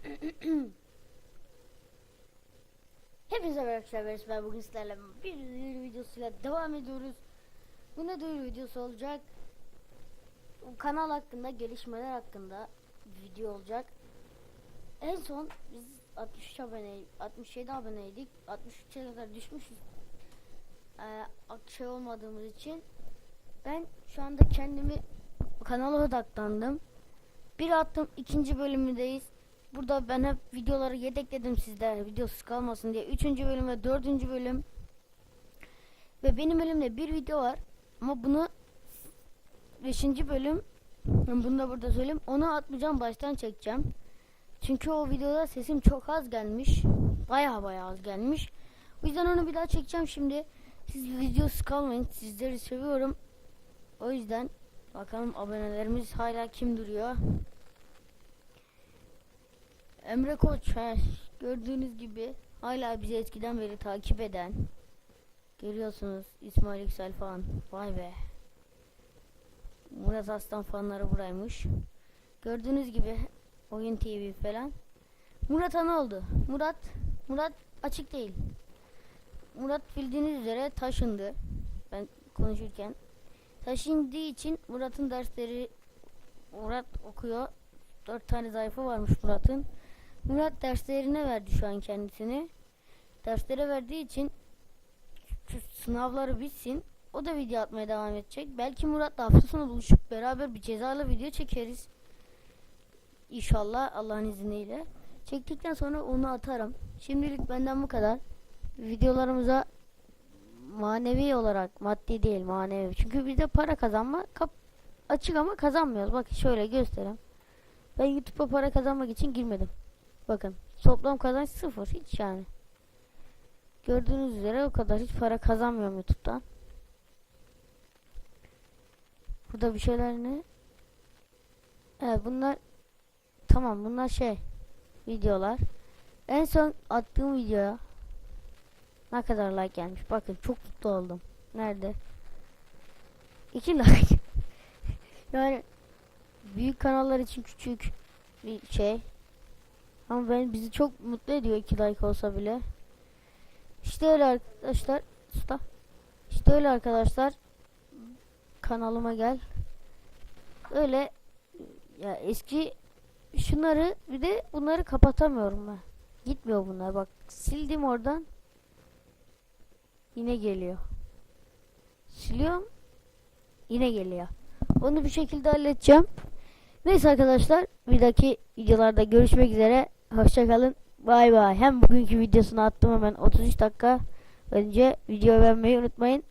Hepinize merhaba arkadaşlar ben bugün sizlerle bir duyuru videosuyla devam ediyoruz. Bu ne duyuru videosu olacak? Kanal hakkında gelişmeler hakkında video olacak. En son biz 63 abone 67 aboneydik. 63'e kadar düşmüşüz. Ee, şey olmadığımız için ben şu anda kendimi kanala odaklandım. Bir attım ikinci bölümündeyiz. Burada ben hep videoları yedekledim sizden videosuz kalmasın diye. Üçüncü bölüm ve dördüncü bölüm. Ve benim elimde bir video var. Ama bunu beşinci bölüm bunu da burada söyleyeyim. Onu atmayacağım baştan çekeceğim. Çünkü o videoda sesim çok az gelmiş. Baya baya az gelmiş. O yüzden onu bir daha çekeceğim şimdi. Siz videosuz kalmayın. Sizleri seviyorum. O yüzden bakalım abonelerimiz hala kim duruyor. Emre Koç gördüğünüz gibi hala bizi eskiden beri takip eden görüyorsunuz İsmail Yüksel falan. Vay be. Murat Aslan fanları buraymış. Gördüğünüz gibi Oyun TV falan. Murat'a ne oldu. Murat Murat açık değil. Murat bildiğiniz üzere taşındı. Ben konuşurken. Taşındığı için Murat'ın dersleri Murat okuyor. Dört tane zayıfı varmış Murat'ın Murat derslerine verdi şu an kendisini. Derslere verdiği için sınavları bitsin. O da video atmaya devam edecek. Belki Murat'la hafta sonu buluşup beraber bir cezalı video çekeriz. İnşallah Allah'ın izniyle. Çektikten sonra onu atarım. Şimdilik benden bu kadar. Videolarımıza manevi olarak maddi değil manevi. Çünkü bizde para kazanma kap açık ama kazanmıyoruz. Bak şöyle göstereyim. Ben YouTube'a para kazanmak için girmedim. Bakın toplam kazanç sıfır hiç yani. Gördüğünüz üzere o kadar hiç para kazanmıyorum YouTube'dan. Burada bir şeyler ne? Evet bunlar tamam bunlar şey videolar. En son attığım videoya ne kadar like gelmiş. Bakın çok mutlu oldum. Nerede? 2 like. yani büyük kanallar için küçük bir şey. Ama ben bizi çok mutlu ediyor 2 like olsa bile. İşte öyle arkadaşlar. Usta. İşte öyle arkadaşlar. Kanalıma gel. Öyle ya eski şunları bir de bunları kapatamıyorum ben. Gitmiyor bunlar bak. Sildim oradan. Yine geliyor. Siliyorum. Yine geliyor. Onu bir şekilde halledeceğim. Neyse arkadaşlar bir dahaki videolarda görüşmek üzere. Hoşçakalın. Bay bay. Hem bugünkü videosunu attım hemen 33 dakika önce. Videoyu beğenmeyi unutmayın.